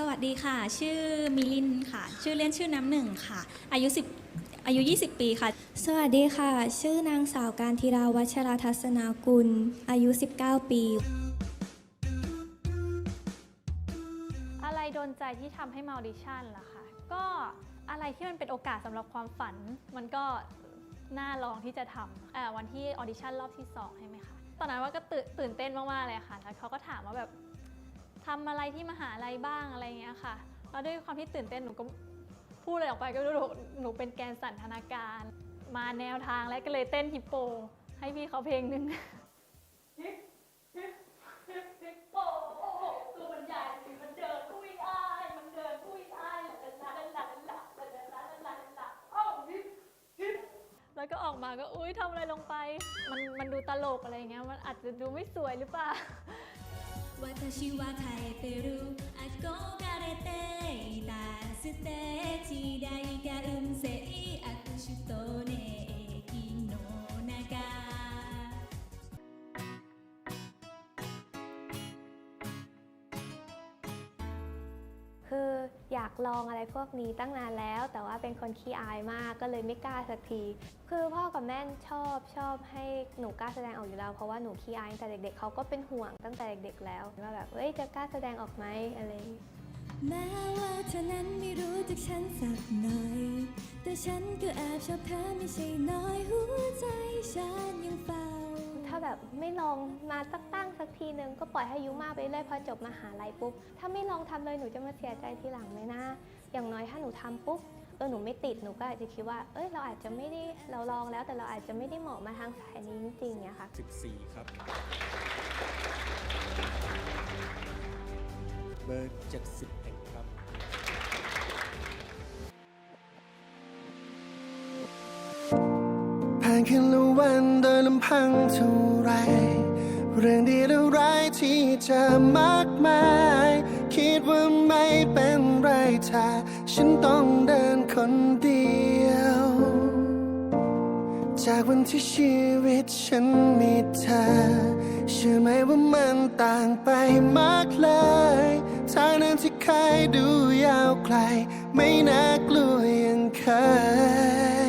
สวัสดีค่ะ ชื่อมิลินค่ะ ชื่อเล่นชื่อน้ำหนึ่งค่ะ อายุ 10 อายุ 20 ปีค่ะ สวัสดีค่ะ ชื่อนางสาวการธีราวัชราทัศนากุล อายุ 19 ปี อะไรโดนใจที่ทำให้มาออดิชั่นล่ะคะ ก็อะไรที่มันเป็นโอกาสสำหรับความฝัน มันก็น่าลองที่จะทำเอ่อวันที่ออดิชั่นรอบที่ 2 ใช่ไหมคะ ตอนนั้นว่าก็ตื่นตื่นเต้นมาก ๆ เลยค่ะ แล้วเขาก็ถามว่าแบบ ทำอะไรที่มหาลัยบ้างอะไรเงี้ยค่ะแล้วด้วยความที่ตื่นเต้นหนูก็พูดอะไรออกไปก็รู้หนูเป็นแกนสันทนาการ มาแนวทางแล้วก็เลยเต้นฮิปโป ให้พี่เขาเพลงหนึ่งแล้วก็ออกมาก็อุ้ยทำอะไรลงไป มันมันดูตลกอะไรเงี้ย มันอาจจะดูไม่สวยหรือเปล่า 私は変えてる。憧れていたステージ代が運勢握手と อยากลองอะไรพวกนี้ตั้งนานแล้ว แต่ว่าเป็นคนขี้อายมากก็เลยไม่กล้าสักที คือพ่อกับแม่ชอบชอบให้หนูกล้าแสดงออกอยู่แล้วเพราะว่าหนูขี้อายตั้งแต่เด็กๆเขาก็เป็นห่วงตั้งแต่เด็กๆแล้วว่าแบบเอ้ยจะกล้าแสดงออกไหมอะไรแม้ว่าเธอนั้นไม่รู้จักฉันสักหน่อย แต่ฉันก็แอบชอบเธอไม่ใช่น้อยหัวใจฉันยังฝ้าถ้า แบบไม่ลองมาตั้งตั้งสักทีนึงก็ปล่อยให้อายุมากไปเรื่อยพอจบมหาลัยปุ๊บ ถ้าไม่ลองทำเลยหนูจะมาเสียใจทีหลังไหมนะ อย่างน้อยถ้าหนูทำปุ๊บเออหนูไม่ติดหนูก็อาจจะคิดว่า เอ้ยเราอาจจะไม่ได้เราลองแล้ว แต่เราอาจจะไม่ได้เหมาะมาทางสายนี้จริงๆเนี่ยค่ะ 14 ครับ เบอร์ 71านคืนละวันโดยลำพังเท่าไร เรื่องดีและร้ายที่จอมากมาย คิดว่าไม่เป็นไรถ้าฉันต้องเดินคนเดียว จากวันที่ชีวิตฉันมีเธอเชื่อไหมว่ามันต่างไปมากเลยทางนั้นที่เคยดูยาวไกล ไม่น่ากลัวอย่างเคย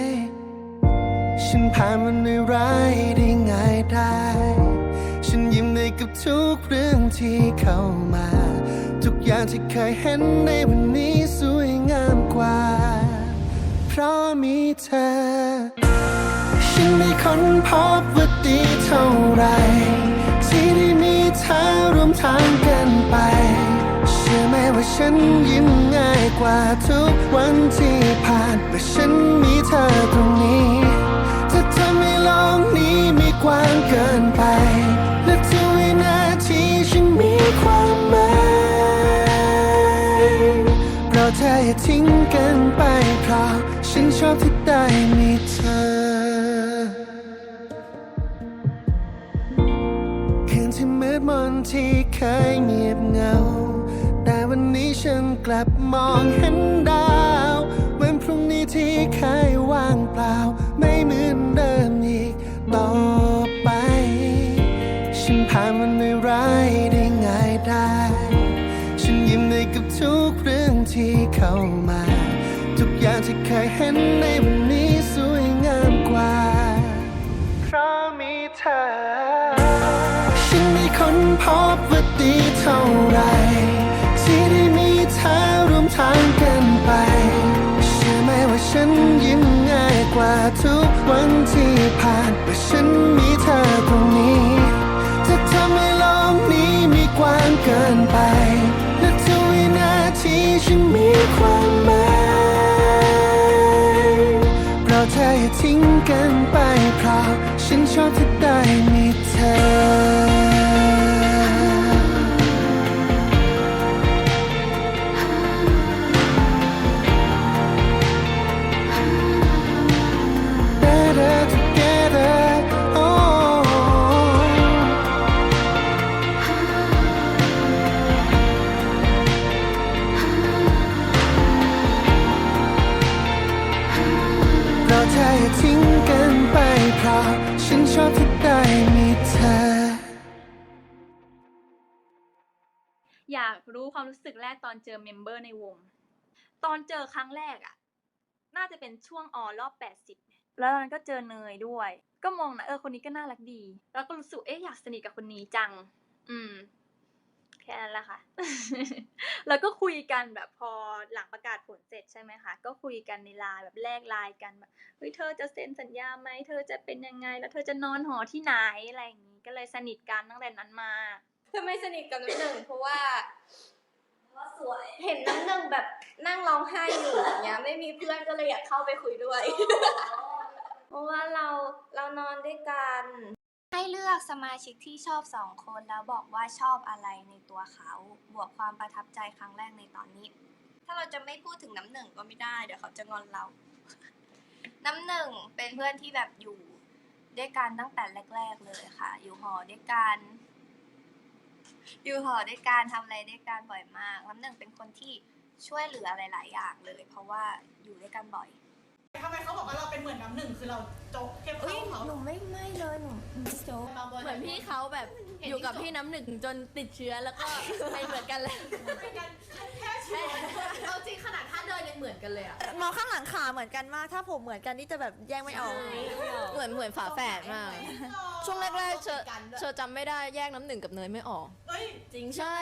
ผ่านมันไร้ายได้ง่ายได้ ฉันยิ้มได้กับทุกเรื่องที่เข้ามา ทุกอย่างที่เคยเห็นในวันนี้สวยงามกว่า เพราะมีเธอ ฉันไม่ค้นพบว่าดีเท่าไร ที่ได้มีเธอร่วมทางกันไป เชื่อไหมว่าฉันยิ้มง่ายกว่าทุกวันที่ผ่านเมื่อฉันมีเธอตรงนี้ กว้างเกินไป และทุกวินาทีฉันมีความหมายเพราะเธออย่าทิ้งกันไปเพราะฉันชอบที่ได้มีเธอ คืนที่มืดมนที่เคยเงียบเหงา แต่วันนี้ฉันกลับมองเห็นดาววันพรุ่งนี้ที่เคยว่างเปล่า ไม่เหมือนเดิม เท่าไรที่ได้มีเธอร่วมทางกันไปเชื่อไหมว่าฉันยิ้มง่ายกว่าทุกวันที่ผ่านเมื่อฉันมีเธอตรงนี้จะทำให้โลกนี้มีกว้างเกินไปและทุกวินาทีฉันมีความหมายเพราะเธออย่าทิ้งกันไป อยากรู้ความรู้สึกแรกตอนเจอเมมเบอร์ในวง ตอนเจอครั้งแรกอะน่าจะเป็นช่วงออรอบ80เนี่ยแล้วตอนนั้นก็เจอเนยด้วย ก็มองนะเออคนนี้ก็น่ารักดี แล้วก็รู้สึกเอ๊ะอยากสนิทกับคนนี้จัง อืมแค่นั้นแหละค่ะ แล้วก็คุยกันแบบพอหลังประกาศผลเสร็จใช่ไหมคะ ก็คุยกันในไลน์แบบแลกไลน์กันแบบเฮ้ยเธอจะเซ็นสัญญาไหมเธอจะเป็นยังไง แล้วเธอจะนอนหอที่ไหนอะไรอย่างนี้ ก็เลยสนิทกันตั้งแต่นั้นมา ทำไมสนิทกับน้ำหนึ่งเพราะว่าเห็นน้ำหนึ่งแบบนั่งร้องไห้อยู่อย่างเงี้ยไม่มีเพื่อนก็เลยอยากเข้าไปคุยด้วย เพราะว่าเราเรานอนด้วยกัน ให้เลือกสมาชิกที่ชอบสองคนแล้วบอกว่าชอบอะไรในตัวเขา บวกความประทับใจครั้งแรกในตอนนี้ ถ้าเราจะไม่พูดถึงน้ำหนึ่งก็ไม่ได้เดี๋ยวเขาจะงอนเรา น้ำหนึ่งเป็นเพื่อนที่แบบอยู่ด้วยกันตั้งแต่แรก ๆ เลยค่ะ อยู่หอด้วยกัน อยู่หอด้วยกันทำอะไรด้วยกันบ่อยมากน้ำหนึ่งเป็นคนที่ช่วยเหลือหลาย ๆ อย่างเลย เพราะว่าอยู่ด้วยกันบ่อยทำไมเขาบอกว่าเราเป็นเหมือนน้ำหนึ่งคือเราโจ๊กเข้มเอ้ข้ายเขาหนูไม่ไม่เลยหนูหนูไม่โจ๊กเหมือนพี่เขาแบบอยู่กับพี่น้ำหนึ่งจนติดเชื้อแล้วก็ไปเหมือนกันเลยเอาจริงขนาดท่าเดินยังเหมือนกันเลยอะมองข้างหลังขาเหมือนกันมาก ถ้าผมเหมือนกันนี่จะแบบแยกไม่ออก เหมือนเหมือนฝาแฝดมาก ช่วงแรกๆเชอเชอจำไม่ได้แยกน้ำหนึ่งกับเนยไม่ออก เอ้ย จริงใช่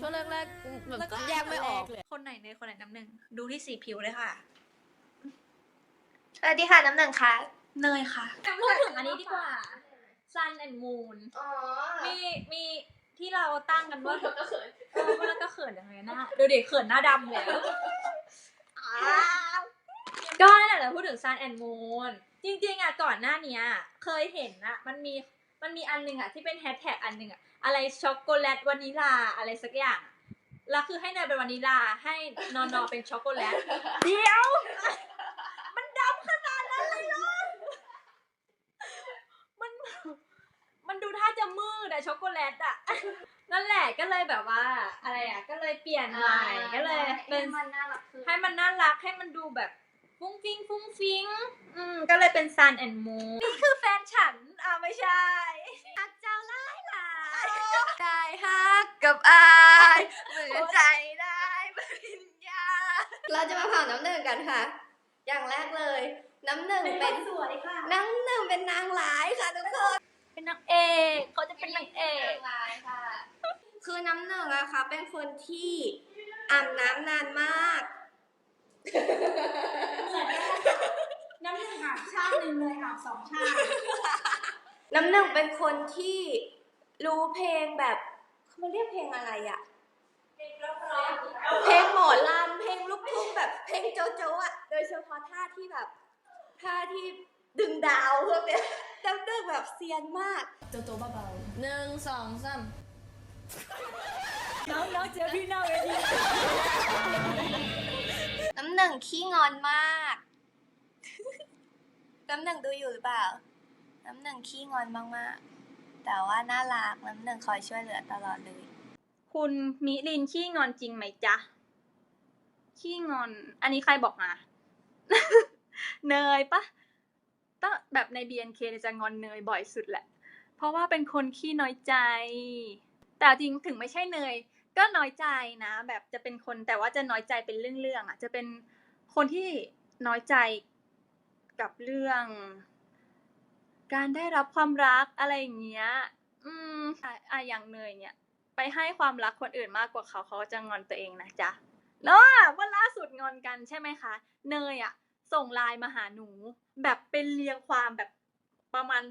ช่วงแรกๆแบบแยกไม่ออกคนไหนเนยคนไหนน้ำหนึ่งดูที่สีผิวเลยค่ะ สวัสดีค่ะน้ำหนึ่งค่ะ เนยค่ะพูดถึงอันนี้ดีกว่า Sun and Moon อ๋อมีมีที่เราตั้งกันว่าก็เขินเออพูดแล้วก็เขินยังไงหน้าดูเด็กเขินหน้าดำเลยอะก็นั่นแหละเราพูดถึง Sun and Moon จริงๆอะก่อนหน้าเนี้ย เคยเห็นอะมันมีมันมีอันหนึ่งอะที่เป็นแฮชแท็กอันหนึ่งอะอะไรช็อกโกแลตวานิลาอะไรสักอย่างอะแล้วคือให้เนยเป็นวานิลาให้นอนอเป็นช็อกโกแลตเดี๋ยว มันดำขนาดนั้นเลยเหรอมันมันดูท่าจะมืดอะช็อกโกแลตอะนั่นแหละก็เลยแบบว่า อะไรอะก็เลยเปลี่ยนใหม่ก็เลยเป็นมันน่ารักขึ้นให้มันน่ารักให้มันดูแบบ ฟุ้งฟิงฟุ้งฟิงอืมก็เลยเป็น Sun and Moon นี่คือแฟนฉันอ่าไม่ใช่ฮักเจ้าไล่หลายได้ฮักกับอายเหมือนใจได้ปริญญาเราจะมาเผาน้ำหนึ่งกันค่ะ อย่างแรกเลย น้ำหนึ่งเป็นสวยค่ะน้ำหนึ่งเป็นนางร้ายค่ะทุกคนเป็นนางเอกเขาจะเป็นนางเอกนางร้ายค่ะ คือน้ำหนึ่งอะค่ะ เป็นคนที่อาบน้ำนานมาก น้ำหนึ่งอาบชาติหนึ่งเลยอาบสองชาติน้ำหนึ่งเป็นคนที่รู้เพลงแบบเขาเรียกเพลงอะไรอะเพลงหมอลำเพลงลูกทุ่งแบบเพลงโจโจอะโดยเฉพาะท่าที่แบบท่าที่ดึงดาวพวกเนี้ยน้ำหนึ่งแบบเซียนมาก โจโจเบาหนึ่งสองสามน้องน้องเจอพี่น้องเลยดีน้ำหนึ่งขี้งอนมาก น้ำหนึ่งดูอยู่หรือเปล่า น้ำหนึ่งขี้งอนมากๆ แต่ว่าน่ารักน้ำหนึ่งคอยช่วยเหลือตลอดเลย คุณมิลินขี้งอนจริงไหมจ๊ะ ขี้งอน อันนี้ใครบอกมา เนยปะตั้งแบบใน BNK จะงอนเนยบ่อยสุดแหละ เพราะว่าเป็นคนขี้น้อยใจ แต่จริงถึงไม่ใช่เนย ก็น้อยใจนะ แบบจะเป็นคนแต่ว่าจะน้อยใจเป็นเรื่องๆอะ จะเป็นคนที่น้อยใจกับเรื่อง การได้รับความรักอะไรอย่างเงี้ย อืมอะอย่างเนยเนี่ย ไปให้ความรักคนอื่นมากกว่าเขาเขาจะงอนตัวเองนะจ๊ะเนาะว่าล่าสุดงอนกันใช่ไหมคะ เนยอะ ส่งไลน์มาหาหนู แบบเป็นเรียงความแบบประมาณ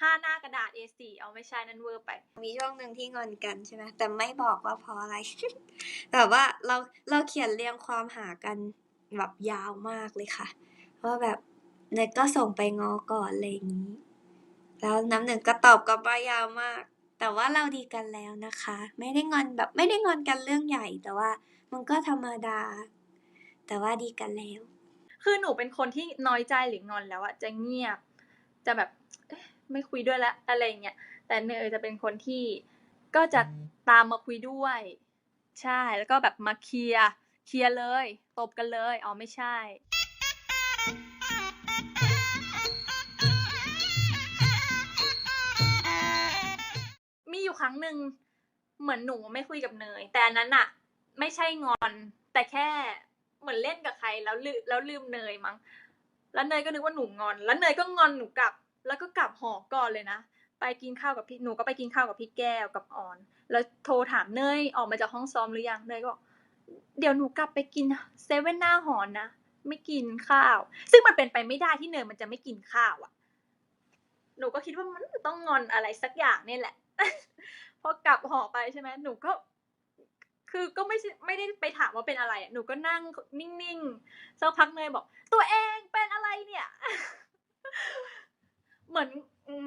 ห้าหน้ากระดาษ A4 เอาไม่ใช่นั่นเวอร์ไป มีช่วงหนึ่งที่งอนกันใช่ไหมแต่ไม่บอกว่าเพราะอะไร แบบว่าเราเราเขียนเรียงความหากันแบบยาวมากเลยค่ะว่าแบบเนยก็ส่งไปงอก่อนอะไรอย่างนี้ แล้วน้ำหนึ่งก็ตอบกลับมายาวมาก แต่ว่าเราดีกันแล้วนะคะ ไม่ได้งอนแบบไม่ได้งอนกันเรื่องใหญ่ แต่ว่ามันก็ธรรมดา แต่ว่าดีกันแล้ว คือหนูเป็นคนที่น้อยใจหรืองอนแล้วอะจะเงียบ จะแบบเอ๊ะ ไม่คุยด้วยละอะไรอย่างเงี้ยแต่เนยจะเป็นคนที่ก็จะตามมาคุยด้วย ใช่แล้วก็แบบมาเคลียร์เคลียร์เลยตบกันเลยอ๋อไม่ใช่มีอยู่ครั้งหนึ่งเหมือนหนูไม่คุยกับเนย แต่อันนั้นอะไม่ใช่งอน แต่แค่เหมือนเล่นกับใครแล้วลืมแล้วลืมเนยมั้งแล้วเนยก็นึกว่าหนูงอน แล้วเนยก็งอนหนูกลับ แล้วก็กลับหอก่อนเลยนะ ไปกินข้าวกับพี่หนูก็ไปกินข้าวกับพี่แก้วกับออน แล้วโทรถามเนยออกมาจากห้องซ้อมหรือยังเนยก็บอกเดี๋ยวหนูกลับไปกินเซเว่นหน้าหอนนะไม่กินข้าว ซึ่งมันเป็นไปไม่ได้ที่เนยมันจะไม่กินข้าวอะหนูก็คิดว่ามันต้องงอนอะไรสักอย่างเนี่ยแหละ พอกลับหอไปใช่ไหมหนูก็ คือก็ไม่ไม่ได้ไปถามว่าเป็นอะไร หนูก็นั่งนิ่งๆสักพักเนยบอก ตัวเองเป็นอะไรเนี่ย เหมือนอืม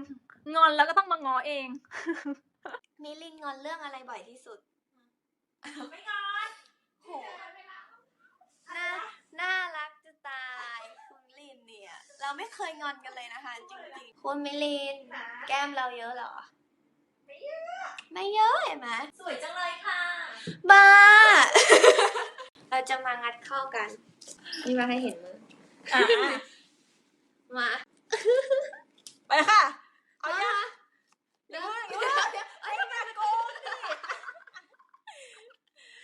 งอนแล้วก็ต้องมางอเอง มิลินงอนเรื่องอะไรบ่อยที่สุด ไม่งอนโหน่าน่ารักจะตายคุณลินเนี่ย เราไม่เคยงอนกันเลยนะคะ จริงๆ คุณมิลิน แก้มเราเยอะเหรอ ไม่เยอะ ไม่เยอะเห็นไหมสวยจังเลยค่ะ บ้า เราจะมางัดเข้ากัน นี่มาให้เห็นมืออ่ามา ไปค่ะ เอายัง เดี๋ยวเดี๋ยวเดี๋ยวเอ้ยมาโกงดิ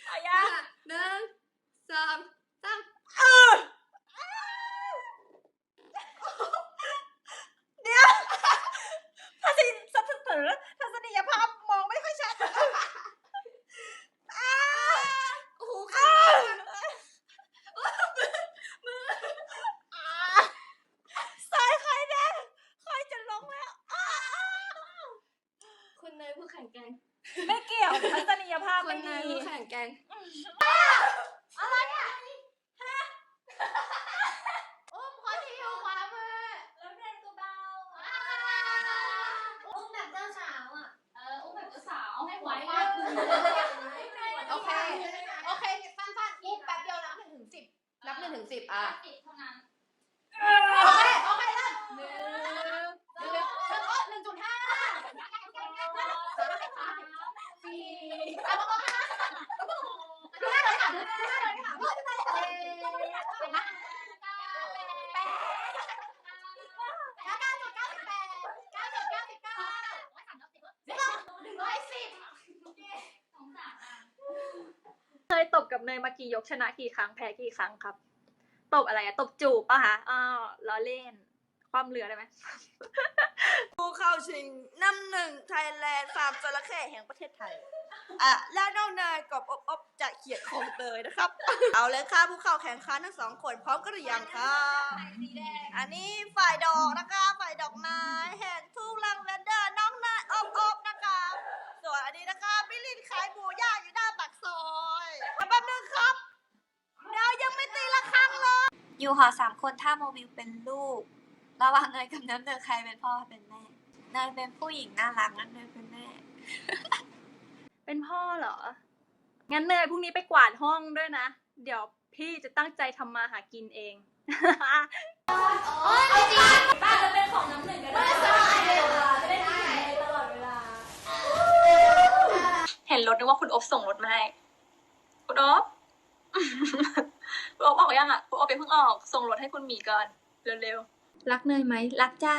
เอายัง หนึ่งสองสาม ทัศนีทัศนีทัศนียภาพมองไม่ค่อยชัด โอ้โหค่ะ สายใครแน่ใครจะลงแล้ว คุณเนยผู้แข่งแกร่ง ไม่เกี่ยวทัศนียภาพ คุ ไม่ ณเน ดี ยผู้แข่งแกร่ง อุ้มคนที่อยู่ขวามือ แล้วเด็กตัวเบา อุ้มแบบเจ้าสาวอะ เอออุ้มแบบเจ้าสาวเอาให้ไว้ โอเค โอเค สั้นๆอุ้มแป๊บเดียวนับหนึ่งถึงสิบนับหนึ่งถึงสิบอะ สิบเท่านั้น โอเค โอเคเริ่มหนึ่งหนึ่งหนึ่งหนึ่งจุดห้า สี่เอามาบอกห้าห้าเลยค่ะห้าเลยค่ะห้าเลยค่ะเจ็ดแปดเก้าจุดเก้าสิบแปดเก้าจุดเก้าสิบเก้าหนึ่งร้อยสิบเคยตบกับเนยมากี่ยกชนะกี่ครั้งแพ้กี่ครั้งครับ ตบอะไรอะตบจูบปะคะอ้าวล้อเล่น ความเหลือได้ไหมผู้เข้า ชิงน้ำหนึ่งไทยแลนด์ฟาร์มจระเข้แห่งประเทศไทยอะและน้องเนยกับอบอบจากเขียดของเตยนะครับ เอาเลยค่ะผู้เข้าแข่งขันทั้งสองคนพร้อมกันหรือยังคะอันนี้ฝ่ายดอกนะคะฝ่ายดอกไม้แห่งทุ่งลังเวนเดอร์น้องเนยอบอบนะคะ ส่วนอันนี้นะคะมิลินขายหมูย่างอยู่หน้าปากซอยแป๊บนึงครับเดี๋ยวยังไม่ตีละครั้งเลยอยู่หอสามคนถ้าโมบิลเป็นลูกระหว่างเนยกับน้ำเนยใครเป็นพ่อเป็นแม่ เนยเป็นผู้หญิงน่ารักนั่นเนยเป็นแม่ เป็นพ่อเหรอ งั้นเนยพรุ่งนี้ไปกวาดห้องด้วยนะ เดี๋ยวพี่จะตั้งใจทำมาหากินเองบ้านจะเป็นของน้ำหนึ่งก็ได้จะได้ถ่ายตลอดเวลา เห็นรถนึกว่าคุณอบส่งรถมาให้ คุณอบคุณอบออกยังอะ คุณอบไปเพิ่งออก ส่งรถให้คุณหมีก่อน เร็วๆ รักเนยไหม รักจ้า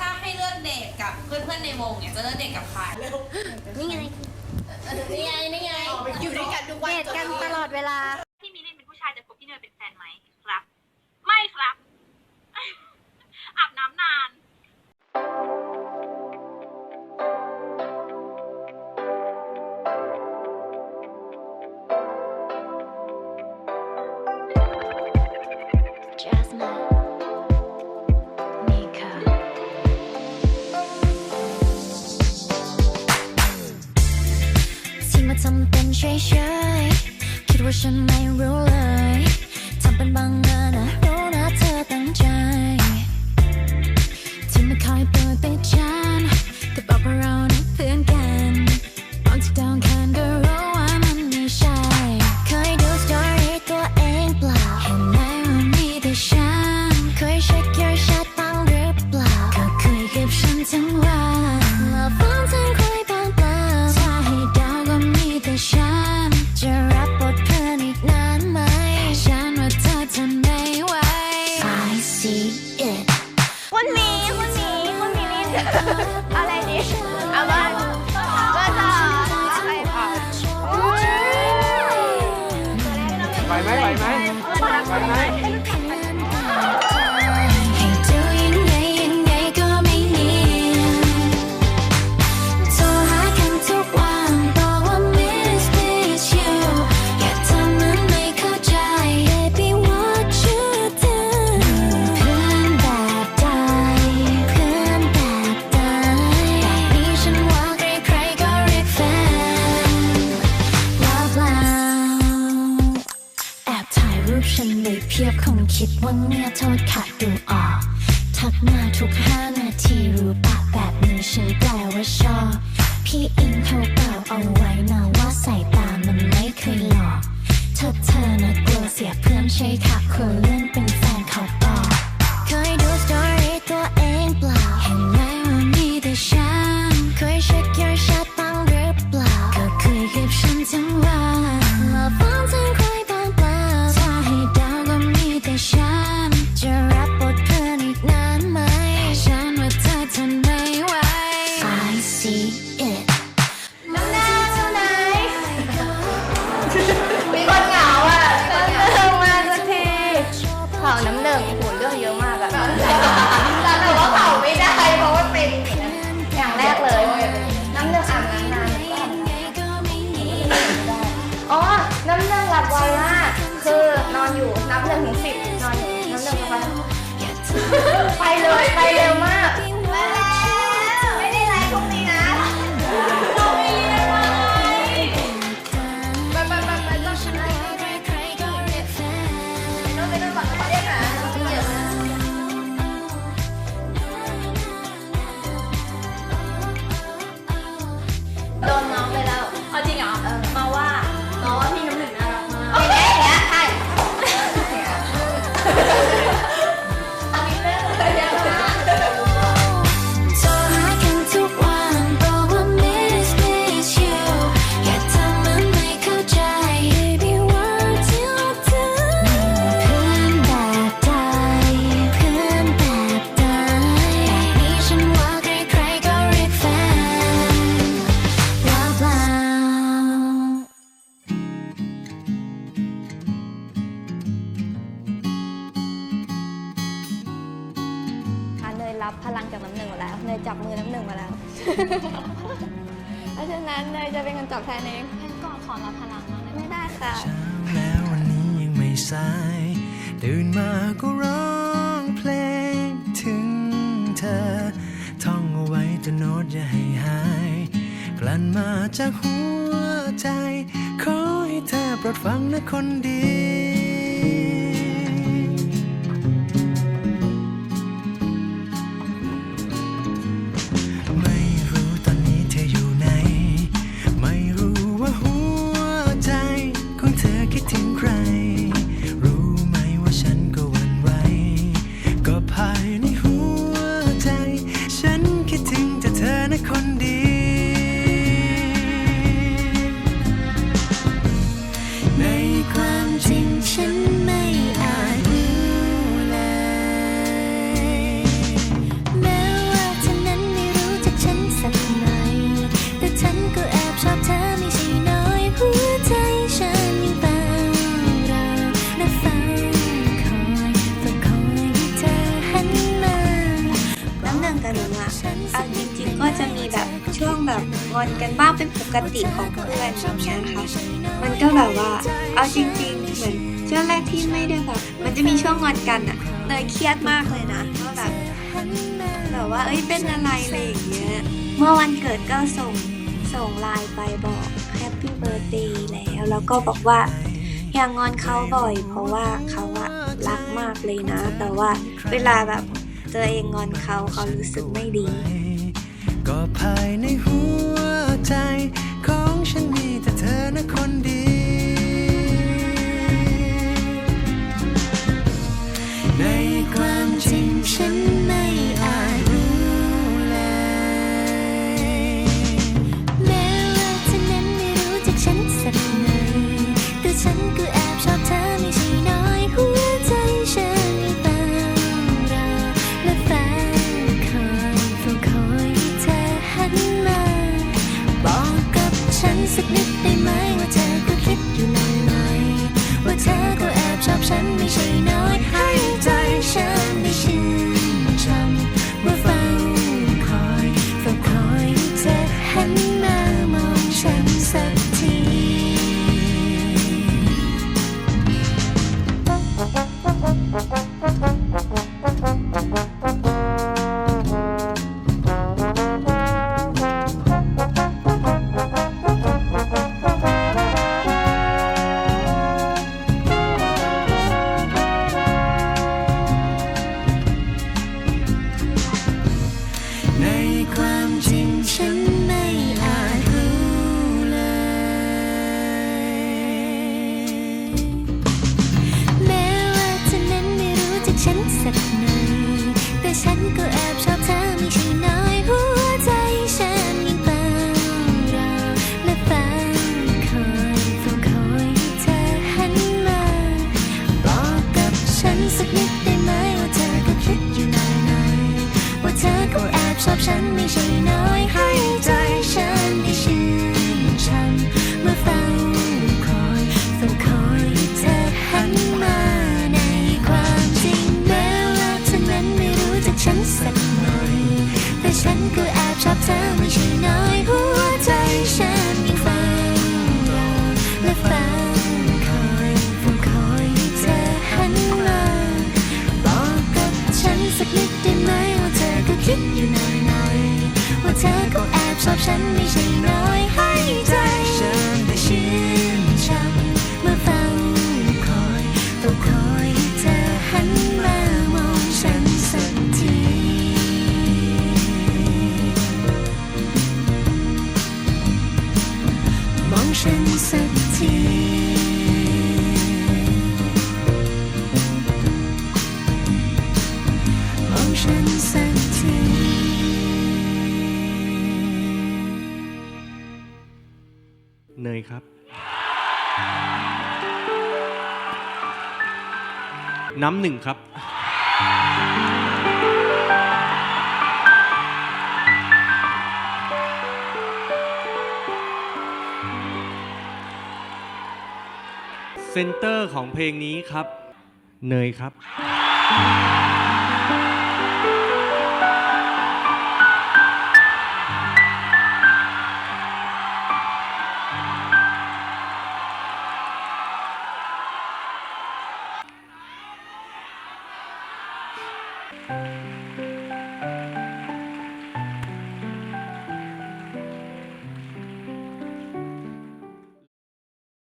ถ้าให้เลือกเดทกับเพื่อนๆในวงเนี่ยจะเลือกเดทกับใครนี่ไงนี่ไงนี่ไงอยู่ด้วยกันทุกวันเดทกันตลอดเวลา พี่มิลินเป็นผู้ชายจะคบพี่เนยเป็นแฟนไหมครับ ไม่ครับ อาบน้ำนานำเป็นเฉยๆคิดว่าฉันไม่รู้เลย ทำเป็นบางงานอะรู้ ใช่ค่ะควรเล่นเป็นแฟนเขาต่อเคยดู นับหนึ่งถึงสิบนอนอยู่นับหนึ่งไปไปเลยไปเร็วมาก หัวใจ ขอให้เธอโปรดฟังนะคนดี อนกันบ้างเป็นปกติของเพื่อนอย่างเงี้ยค่ะ มันก็แบบว่า เอาจริง ๆ เหมือนช่วงแรกที่ไม่ได้แบบ มันจะมีช่วงงอนกันอะเนยเครียดมากเลยนะว่าแบบแบบว่าเอ้ยเป็นอะไรอะไรอย่างเงี้ย เมื่อวันเกิดก็ส่งส่งไลน์ไปบอกแฮปปี้เบ t ร์ a y แล้วแล้วก็บอกว่าอย่างงอนเขาบ่อย เพราะว่าเขาอะรักมากเลยนะ แต่ว่าเวลาแบบเจอเองงอนเขาเขารู้สึกไม่ดี ก็ภายในห สักนิดได้ไหม ฉันก็แอบชอบเธอไม่ใช่น้อย ฉันไม่ใช่นะ น้ำหนึ่งครับเซนเตอร์ของเพลงนี้ครับ เนยครับ